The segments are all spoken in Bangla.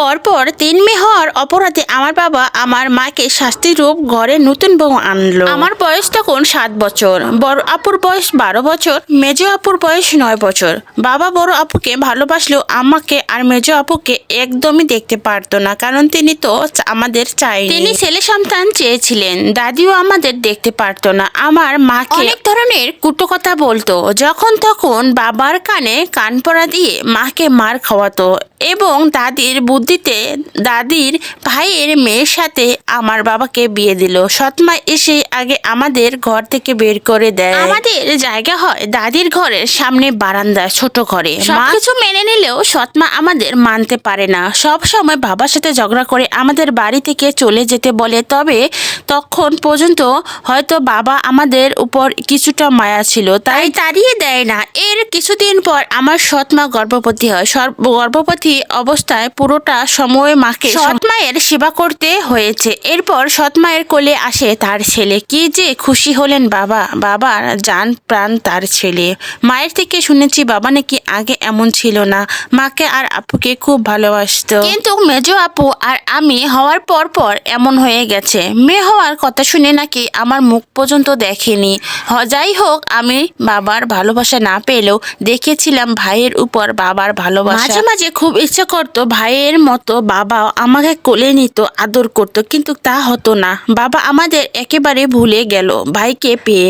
পরপর তিন মেয়ে হওয়ার অপরাধে আমার বাবা আমার মাকে শাস্তি রূপ ঘরে নতুন বউ আনলো। আমার বয়স তখন সাত বছর। বড় আপুর বয়স বারো বছর মেজো আপুর বয়স নয় বছর। বাবা বড় আপুকে ভালোবাসলেও আমাকে আর মেজো আপুকে একদমই দেখতে পারতো না কারণ তিনি তো আমাদের চাই তিনি ছেলে সন্তান চেয়েছিলেন দাদিও আমাদের দেখতে পারতো না। আমার মাকে অনেক ধরনের কুটো কথা বলতো যখন তখন বাবার কানে কান পড়া দিয়ে মাকে মার খাওয়াতো এবং দাদির বুদ্ধিতে দাদির ভাইয়ের মেয়ের সাথে আমার বাবাকে বিয়ে দিল। সৎমা এসে আগে আমাদের ঘর থেকে বের করে দেয়। আমাদের জায়গা হয় দাদির ঘরের সামনে বারান্দা ছোট ঘরে। সবকিছু মেনে নিলেও সৎমা আমাদের মানতে পারে না। সব সময় বাবার সাথে ঝগড়া করে আমাদের বাড়ি থেকে চলে যেতে বলে তবে তখন পর্যন্ত হয়তো বাবা আমাদের উপর কিছুটা মায়া ছিল। তাই তাড়িয়ে দেয় না। এর কিছুদিন পর আমার সৎমা গর্ভবতী হয়। গর্ভবতী অবস্থায় পুরোটা সময় মাকে সৎমায়ের সেবা করতে হয়েছে। এরপর সৎমায়ের কোলে আসে তার ছেলে। কি যে খুশি হলেন বাবা বাবার জান প্রাণ তার ছেলে। মায়ের থেকে শুনেছি বাবা নাকি আগে এমন ছিল না। মাকে আর আপুকে খুব ভালোবাসতো। কিন্তু মেজো আপু আর আমি হওয়ার পর পর এমন হয়ে গেছে। মেয়ে হওয়ার কথা শুনে নাকি আমার মুখ পর্যন্ত দেখেনি। যাই হোক আমি বাবার ভালোবাসা না পেলেও দেখেছিলাম ভাইয়ের উপর বাবার ভালোবাসা। মাঝে মাঝে খুব ইচ্ছে করতো ভাইয়ের মতো বাবা আমাকে কোলে নিত আদর করত কিন্তু তা হতো না। বাবা আমাদের একেবারে ভুলে গেল। ভাইকে পেয়ে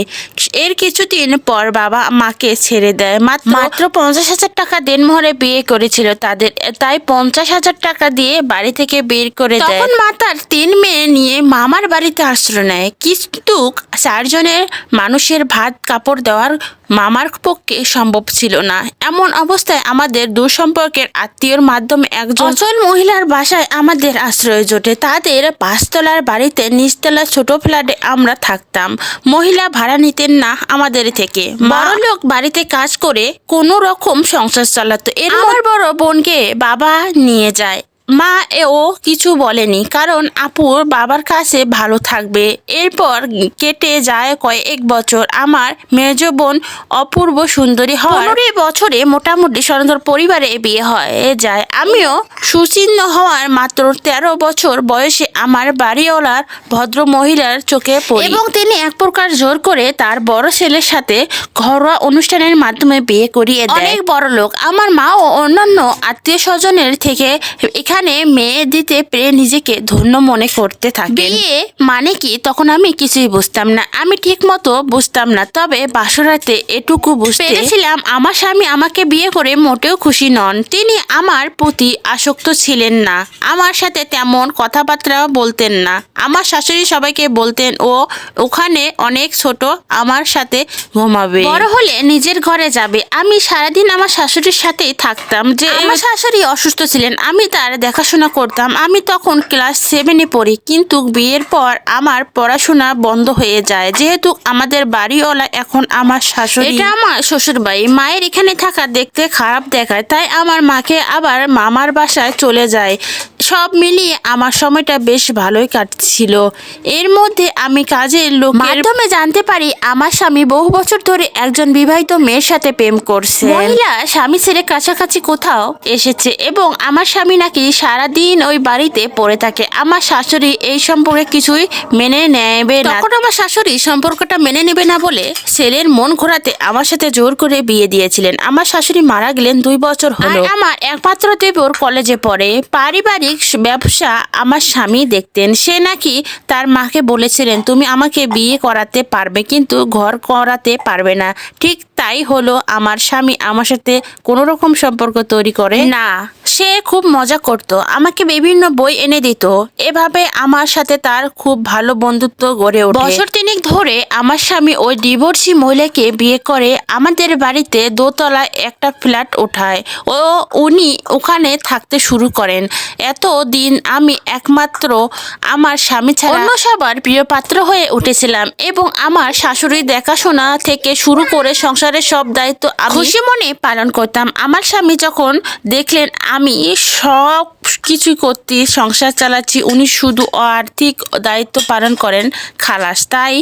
এর কিছুদিন পর বাবা মাকে ছেড়ে দেয়। মাত্র মাত্র পঞ্চাশ হাজার টাকা দেনমোহরে বিয়ে করেছিল তাদের। তাই পঞ্চাশ হাজার টাকা দিয়ে বাড়ি থেকে বের করে দেয়। তখন মা তার তিন মেয়ে নিয়ে মামার বাড়িতে আশ্রয় নেয়। কিন্তু চারজনের মানুষের ভাত কাপড় দেওয়ার মামার পক্ষে সম্ভব ছিল না। এমন অবস্থায় আমাদের দুঃসম্পর্কের আত্মীয়র মাধ্যমে একজন অচল মহিলার বাসায় আমাদের আশ্রয় জোটে। তাদের পাঁচতলার বাড়িতে নিচতলা ছোট ফ্ল্যাটে আমরা থাকতাম। মহিলা ভাড়া নিতেন না আমাদের থেকে। বড় লোক বাড়িতে কাজ করে কোনো রকম সংসার চালাতো। এর আমার বড় বোনকে বাবা নিয়ে যায়। মা এও কিছু বলেনি কারণ আপুর বাবার কাছে ভালো থাকবে। এরপর কেটে যায় কয়েক বছর। আমার মেজ বোন অপূর্ব সুন্দরী হয় বছরে মোটামুটি সুন্দর পরিবারে বিয়ে হয় যায়। আমিও সুচিহ্ন হওয়ার মাত্র তেরো বছর বয়সে আমার বাড়িওয়ালার ভদ্র মহিলার চোখে পড়ি। এবং তিনি এক প্রকার জোর করে তার বড় ছেলের সাথে ঘরোয়া অনুষ্ঠানের মাধ্যমে বিয়ে করিয়ে দেয়। অনেক বড় লোক আমার মা ও অন্যান্য আত্মীয় স্বজনের থেকে এখানে মেয়ে দিতে পেরে নিজেকে ধন্য মনে করতে থাকে। বিয়ে মানে কি? তখন আমি কিছুই বুঝতাম না। আমি ঠিক মতো বুঝতাম না। তবে বাসরাতে এটুকু বুঝতে পেরেছিলাম আমার স্বামী আমাকে বিয়ে করে মোটেও খুশি নন। তিনি আমার প্রতি আসক্ত ছিলেন না। আমার সাথে তেমন কথাবার্তাও বলতেন না। আমার শাশুড়ি সবাইকে বলতেন ও ওখানে অনেক ছোট আমার সাথে ঘুমাবে। বড় হলে নিজের ঘরে যাবে। আমি সারাদিন আমার শাশুড়ির সাথেই থাকতাম যে আমার শাশুড়ি অসুস্থ ছিলেন। আমি তার দেখাশোনা করতাম। আমি তখন ক্লাস সেভেনে পড়ি, কিন্তু বিয়ের পর আমার পড়াশোনা বন্ধ হয়ে যায়। যেহেতু আমাদের বাড়িওয়ালা এখন আমার শাশুড়ি। এটা আমার শ্বশুর বাড়ি মায়ের এখানে থাকা দেখতে খারাপ দেখায়, তাই আমার মাকে আবার মামার বাসায় চলে যায়। সব মিলিয়ে আমার সময়টা বেশ ভালোই কাটছিল। এর মধ্যে আমি কাজের লোক মাধ্যমে জানতে পারি আমার স্বামী বহু বছর ধরে একজন বিবাহিত মেয়ের সাথে প্রেম করছে। মহিলা স্বামী ছেড়ে কাছাকাছি কোথাও এসেছে এবং আমার স্বামী নাকি সারাদিন ওই বাড়িতে পড়ে থাকে। আমার শাশুড়ি এই সম্পর্কে কিছুই মেনে নেবে না। তখন আমার শাশুড়ি সম্পর্কটা মেনে নেবে না বলে ছেলের মন ঘোরাতে আমার সাথে জোর করে বিয়ে দিয়েছিলেন। আমার শাশুড়ি মারা গেলেন দুই বছর হলো। আমার একমাত্র দেবর কলেজে পড়ে। পারিবারিক ব্যবসা আমার স্বামী দেখতেন। সে নাকি তার মাকে বলেছিলেন, তুমি আমাকে বিয়ে করাতে পারবে, কিন্তু ঘর করাতে পারবে না। ঠিক তাই হলো আমার স্বামী আমার সাথে কোনো রকম সম্পর্ক তৈরি করে? না সে খুব মজা করত আমাকে বিভিন্ন বই এনে দিত। এভাবে আমার সাথে তার খুব ভালো বন্ধুত্ব গড়ে ওঠে। বছর তিনেক ধরে আমার স্বামী ওই ডিভোর্সি মহিলাকে বিয়ে করে আমাদের বাড়িতে দোতলায় একটা ফ্ল্যাট ওঠায়। ও উনি ওখানে থাকতে শুরু করেন। এত দিন আমি একমাত্র আমার স্বামী ছাড়া অন্য সবার প্রিয় পাত্র হয়ে উঠেছিলাম এবং আমার শাশুড়ি দেখাশোনা থেকে শুরু করে সংসারের সংসারের সব দায়িত্ব আমি খুশি মনে পালন করতাম। আমার স্বামী যখন দেখলেন আমি সব কিছুই করতে সংসার চালাচ্ছি উনি শুধু আর্থিক দায়িত্ব পালন করেন খালাস। তাই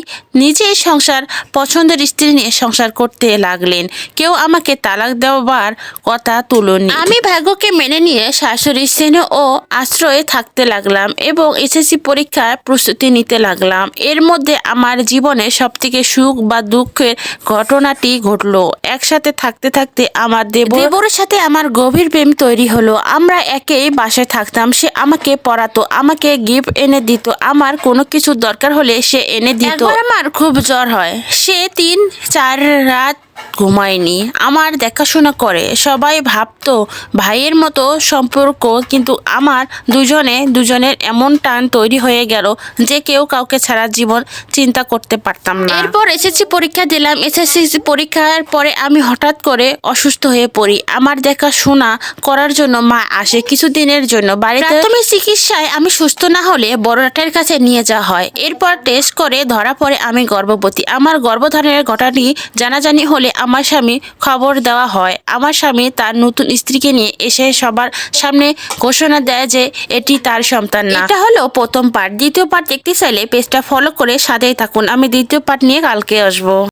নিজেই সংসার পছন্দের স্ত্রী নিয়ে সংসার করতে লাগলেন। কেউ আমাকে তালাক দেওয়ার কথা তুলনি। আমি ভাগ্যকে মেনে নিয়ে শাশুড়ি স্নেহ ও আশ্রয়ে থাকতে লাগলাম এবং এসএসসি পরীক্ষার প্রস্তুতি নিতে লাগলাম। এর মধ্যে আমার জীবনে সব থেকে সুখ বা দুঃখের ঘটনাটি ঘটলো একসাথে থাকতে থাকতে আমার দেব দেবরের সাথে আমার গভীর প্রেম তৈরি হলো। আমরা একে বাসায় থাকতাম সে আমাকে পড়াতো আমাকে গিফট এনে দিত। আমার কোনো কিছু দরকার হলে সে এনে দিত। আমার খুব জ্বর হয়। সে তিন চার রাত ঘুমায়নি। আমার দেখাশোনা করে। সবাই ভাবতো ভাইয়ের মতো সম্পর্ক, কিন্তু আমার দুজনে, দুজনের এমন টান তৈরি হয়ে গেল যে কেউ কাউকে ছাড়া জীবন চিন্তা করতে পারতাম না। এরপর এসএসসি পরীক্ষা দিলাম। এসএসসি পরীক্ষার পরে আমি হঠাৎ করে অসুস্থ হয়ে পড়ি। আমার দেখাশোনা করার জন্য মা আসে কিছুদিনের জন্য। বাড়িতে প্রাথমিক চিকিৎসায় আমি সুস্থ না হলে বড় ডাক্তারের কাছে নিয়ে যাওয়া হয়। এরপর টেস্ট করে ধরা পড়ে আমি গর্ভবতী। আমার গর্ভধারণের ঘটনাটি জানাজানি হলে আমার স্বামী খবর দেওয়া হয়। আমার স্বামী তার নতুন স্ত্রীকে নিয়ে এসে সবার সামনে ঘোষণা দেয় যে এটি তার সন্তান না। এটা হলো প্রথম পার্ট দ্বিতীয় পার্ট দেখতে চাইলে পেজটা ফলো করে সাথেই থাকুন। আমি দ্বিতীয় পার্ট নিয়ে কালকে আসব।